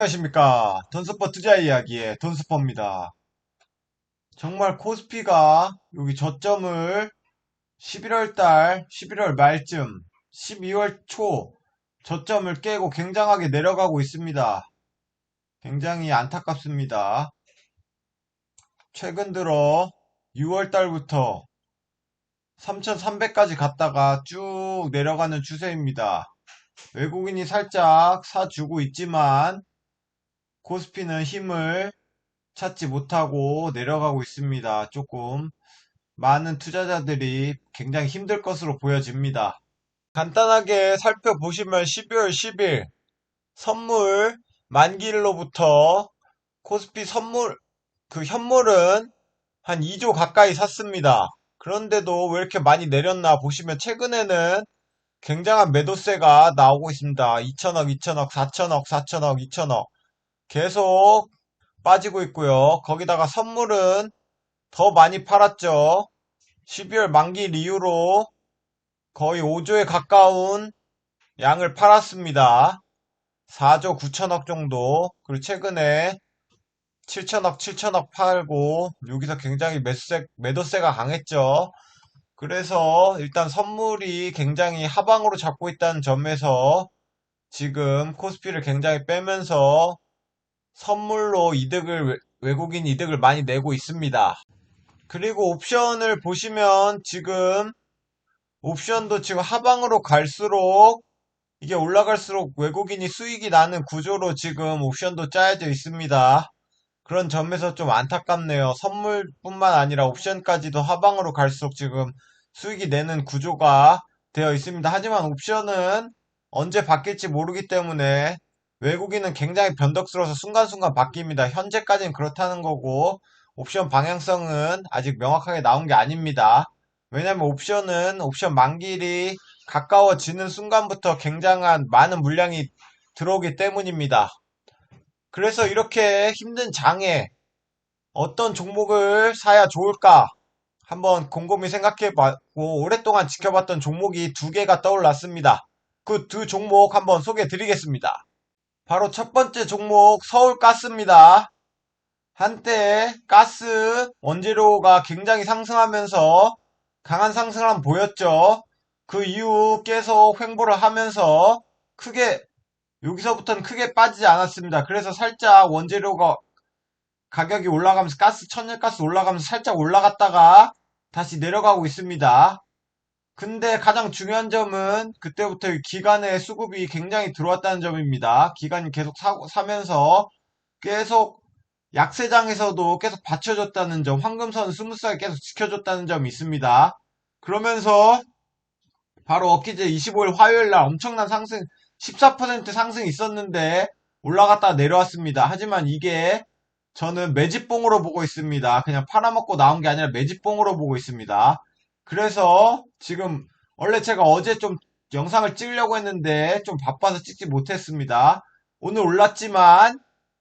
안녕하십니까. 돈스퍼 투자 이야기의 돈스퍼입니다. 정말 코스피가 여기 저점을 11월 달, 11월 말쯤, 12월 초 저점을 깨고 굉장하게 내려가고 있습니다. 굉장히 안타깝습니다. 최근 들어 6월 달부터 3,300까지 갔다가 쭉 내려가는 추세입니다. 외국인이 살짝 사주고 있지만 코스피는 힘을 찾지 못하고 내려가고 있습니다. 조금 많은 투자자들이 굉장히 힘들 것으로 보여집니다. 간단하게 살펴보시면 12월 10일 선물 만기일로부터 코스피 선물 그 현물은 한 2조 가까이 샀습니다. 그런데도 왜 이렇게 많이 내렸나 보시면 최근에는 굉장한 매도세가 나오고 있습니다. 2천억, 2천억, 4천억, 4천억, 2천억 계속 빠지고 있고요. 거기다가 선물은 더 많이 팔았죠. 12월 만기 이후로 거의 5조에 가까운 양을 팔았습니다. 4조 9천억 정도. 그리고 최근에 7천억, 7천억 팔고 여기서 굉장히 매수세, 매도세가 강했죠. 그래서 일단 선물이 굉장히 하방으로 잡고 있다는 점에서 지금 코스피를 굉장히 빼면서 선물로 이득을 외국인 이득을 많이 내고 있습니다. 그리고 옵션을 보시면 지금 옵션도 지금 하방으로 갈수록 이게 올라갈수록 외국인이 수익이 나는 구조로 지금 옵션도 짜여져 있습니다. 그런 점에서 좀 안타깝네요. 선물뿐만 아니라 옵션까지도 하방으로 갈수록 지금 수익이 내는 구조가 되어 있습니다. 하지만 옵션은 언제 바뀔지 모르기 때문에 외국인은 굉장히 변덕스러워서 순간순간 바뀝니다. 현재까지는 그렇다는 거고 옵션 방향성은 아직 명확하게 나온 게 아닙니다. 왜냐하면 옵션은 옵션 만기일이 가까워지는 순간부터 굉장한 많은 물량이 들어오기 때문입니다. 그래서 이렇게 힘든 장에 어떤 종목을 사야 좋을까 한번 곰곰이 생각해봤고 오랫동안 지켜봤던 종목이 두 개가 떠올랐습니다. 그 두 종목 한번 소개해 드리겠습니다. 바로 첫 번째 종목 서울가스입니다. 한때 가스 원재료가 굉장히 상승하면서 강한 상승을 한번 보였죠. 그 이후 계속 횡보를 하면서 크게 여기서부터는 크게 빠지지 않았습니다. 그래서 살짝 원재료가 가격이 올라가면서 가스 천연가스 올라가면서 살짝 올라갔다가 다시 내려가고 있습니다. 근데 가장 중요한 점은 그때부터 기간의 수급이 굉장히 들어왔다는 점입니다. 기간이 계속 사, 사면서 계속 약세장에서도 계속 받쳐줬다는 점, 황금선 스무스하게 계속 지켜줬다는 점이 있습니다. 그러면서 바로 엊그제 25일 화요일 날 엄청난 상승, 14% 상승이 있었는데 올라갔다 내려왔습니다. 하지만 이게 저는 매집봉으로 보고 있습니다. 그냥 팔아먹고 나온 게 아니라 매집봉으로 보고 있습니다. 그래서 지금 원래 제가 어제 좀 영상을 찍으려고 했는데 좀 바빠서 찍지 못했습니다. 오늘 올랐지만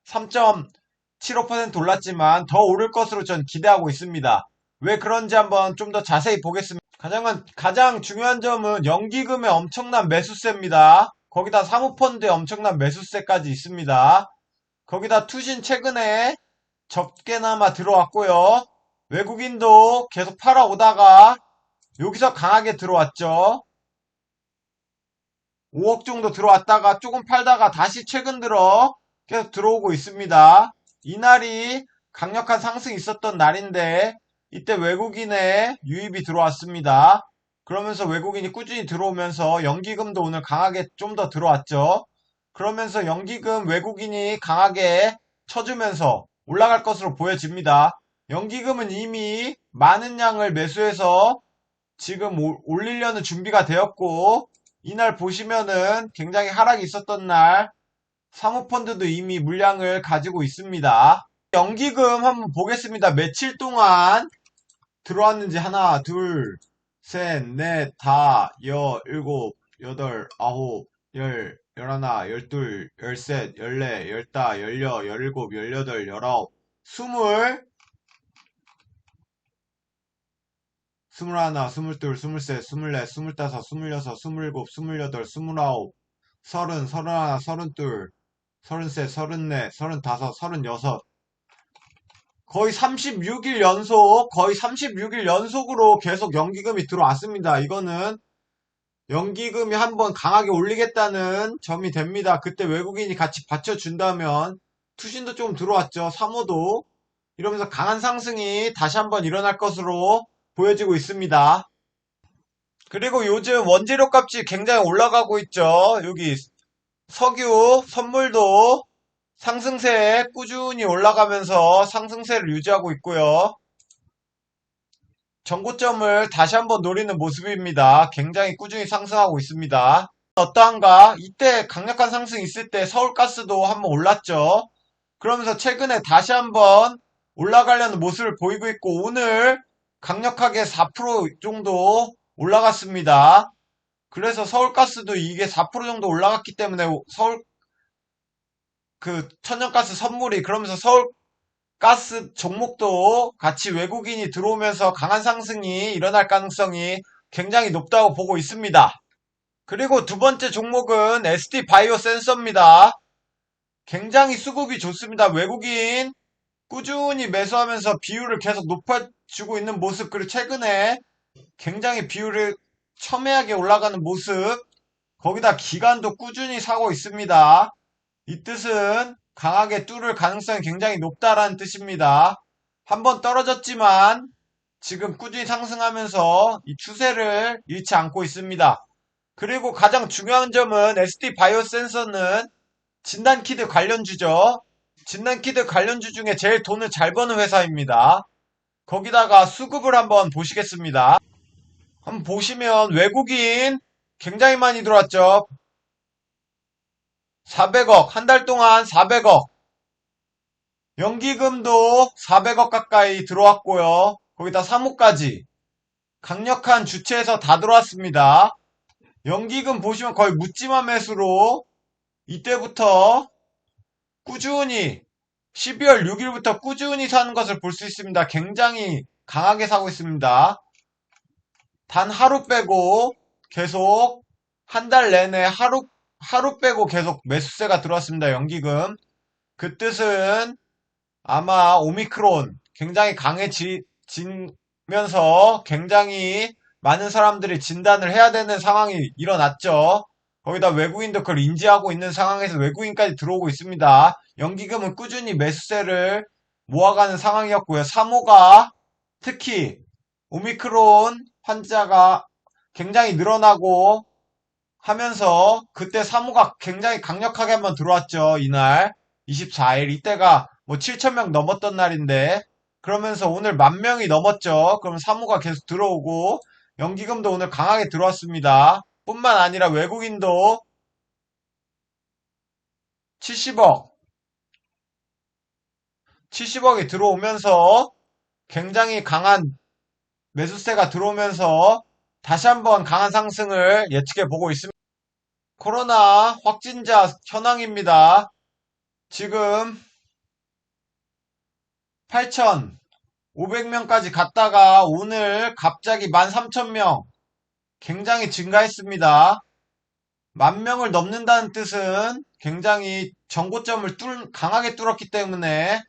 3.75% 올랐지만 더 오를 것으로 전 기대하고 있습니다. 왜 그런지 한번 좀 더 자세히 보겠습니다. 가장, 가장 중요한 점은 연기금의 엄청난 매수세입니다. 거기다 사모펀드의 엄청난 매수세까지 있습니다. 거기다 투신 최근에 적게나마 들어왔고요. 외국인도 계속 팔아오다가 여기서 강하게 들어왔죠. 5억 정도 들어왔다가 조금 팔다가 다시 최근 들어 계속 들어오고 있습니다. 이날이 강력한 상승이 있었던 날인데 이때 외국인의 유입이 들어왔습니다. 그러면서 외국인이 꾸준히 들어오면서 연기금도 오늘 강하게 좀 더 들어왔죠. 그러면서 연기금 외국인이 강하게 쳐주면서 올라갈 것으로 보여집니다. 연기금은 이미 많은 양을 매수해서 지금 올리려는 준비가 되었고 이날 보시면은 굉장히 하락이 있었던 날 사모펀드도 이미 물량을 가지고 있습니다. 연기금 한번 보겠습니다. 며칠 동안 들어왔는지 하나, 둘, 셋, 넷, 다, 여, 일곱, 여덟, 아홉, 열, 열하나, 열둘, 열셋, 열네, 열다, 열여, 열일곱, 열여덟, 열아홉, 스물, 스물하나, 스물둘, 스물셋, 스물넷, 스물다섯, 스물여섯, 스물일곱, 스물여덟, 스물아홉, 서른, 서른하나, 서른둘, 33, 34, 35, 36. 거의 36일 연속, 거의 36일 연속으로 계속 연기금이 들어왔습니다. 이거는 연기금이 한번 강하게 올리겠다는 점이 됩니다. 그때 외국인이 같이 받쳐준다면 투신도 좀 들어왔죠. 3호도. 이러면서 강한 상승이 다시 한번 일어날 것으로 보여지고 있습니다. 그리고 요즘 원재료 값이 굉장히 올라가고 있죠. 여기 석유, 선물도 상승세에 꾸준히 올라가면서 상승세를 유지하고 있고요. 전고점을 다시 한번 노리는 모습입니다. 굉장히 꾸준히 상승하고 있습니다. 어떠한가? 이때 강력한 상승 있을 때 서울가스도 한번 올랐죠. 그러면서 최근에 다시 한번 올라가려는 모습을 보이고 있고 오늘 강력하게 4% 정도 올라갔습니다. 그래서 서울가스도 이게 4% 정도 올라갔기 때문에 서울 그 천연가스 선물이 그러면서 서울가스 종목도 같이 외국인이 들어오면서 강한 상승이 일어날 가능성이 굉장히 높다고 보고 있습니다. 그리고 두 번째 종목은 SD 바이오 센서입니다. 굉장히 수급이 좋습니다. 외국인 꾸준히 매수하면서 비율을 계속 높아 지고 있는 모습 그리고 최근에 굉장히 비율을 첨예하게 올라가는 모습 거기다 기간도 꾸준히 사고 있습니다. 이 뜻은 강하게 뚫을 가능성이 굉장히 높다라는 뜻입니다. 한번 떨어졌지만 지금 꾸준히 상승하면서 이 추세를 잃지 않고 있습니다. 그리고 가장 중요한 점은 SD 바이오 센서는 진단키드 관련주죠. 진단키드 관련주 중에 제일 돈을 잘 버는 회사입니다. 거기다가 수급을 한번 보시겠습니다. 한번 보시면 외국인 굉장히 많이 들어왔죠. 400억, 한 달 동안 400억. 연기금도 400억 가까이 들어왔고요. 거기다 3호까지. 강력한 주체에서 다 들어왔습니다. 연기금 보시면 거의 묻지마 매수로 이때부터 꾸준히 12월 6일부터 꾸준히 사는 것을 볼 수 있습니다. 굉장히 강하게 사고 있습니다. 단 하루 빼고 계속 한 달 내내 하루 하루 빼고 계속 매수세가 들어왔습니다. 연기금. 그 뜻은 아마 오미크론 굉장히 강해지면서 굉장히 많은 사람들이 진단을 해야 되는 상황이 일어났죠. 거기다 외국인도 그걸 인지하고 있는 상황에서 외국인까지 들어오고 있습니다. 연기금은 꾸준히 매수세를 모아가는 상황이었고요. 3호가 특히 오미크론 환자가 굉장히 늘어나고 하면서 그때 3호가 굉장히 강력하게 한번 들어왔죠. 이날 24일 이때가 뭐 7천명 넘었던 날인데 그러면서 오늘 만 명이 넘었죠. 그럼 3호가 계속 들어오고 연기금도 오늘 강하게 들어왔습니다. 뿐만 아니라 외국인도 70억 70억이 들어오면서 굉장히 강한 매수세가 들어오면서 다시 한번 강한 상승을 예측해 보고 있습니다. 코로나 확진자 현황입니다. 지금 8,500명까지 갔다가 오늘 갑자기 13,000명 굉장히 증가했습니다. 만 명을 넘는다는 뜻은 굉장히 정고점을 뚫, 강하게 뚫었기 때문에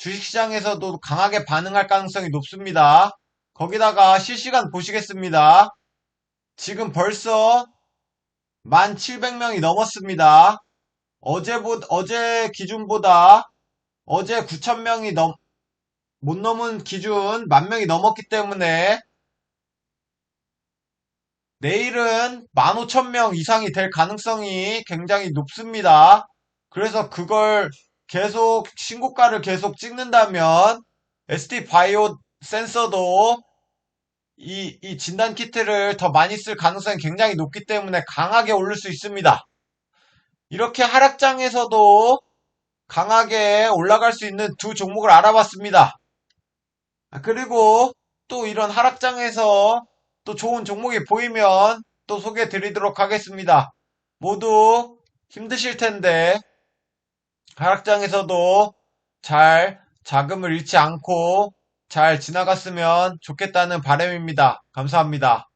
주식시장에서도 강하게 반응할 가능성이 높습니다. 거기다가 실시간 보시겠습니다. 지금 벌써 1,700명이 넘었습니다. 어제보, 어제 기준보다 어제 9,000명이 넘, 못 넘은 기준 만 명이 넘었기 때문에 내일은 15,000명 이상이 될 가능성이 굉장히 높습니다. 그래서 그걸 계속 신고가를 계속 찍는다면 SD 바이오 센서도 이, 이 진단 키트를 더 많이 쓸 가능성이 굉장히 높기 때문에 강하게 오를 수 있습니다. 이렇게 하락장에서도 강하게 올라갈 수 있는 두 종목을 알아봤습니다. 아, 그리고 또 이런 하락장에서 또 좋은 종목이 보이면 또 소개해 드리도록 하겠습니다. 모두 힘드실 텐데 하락장에서도 잘 자금을 잃지 않고 잘 지나갔으면 좋겠다는 바람입니다. 감사합니다.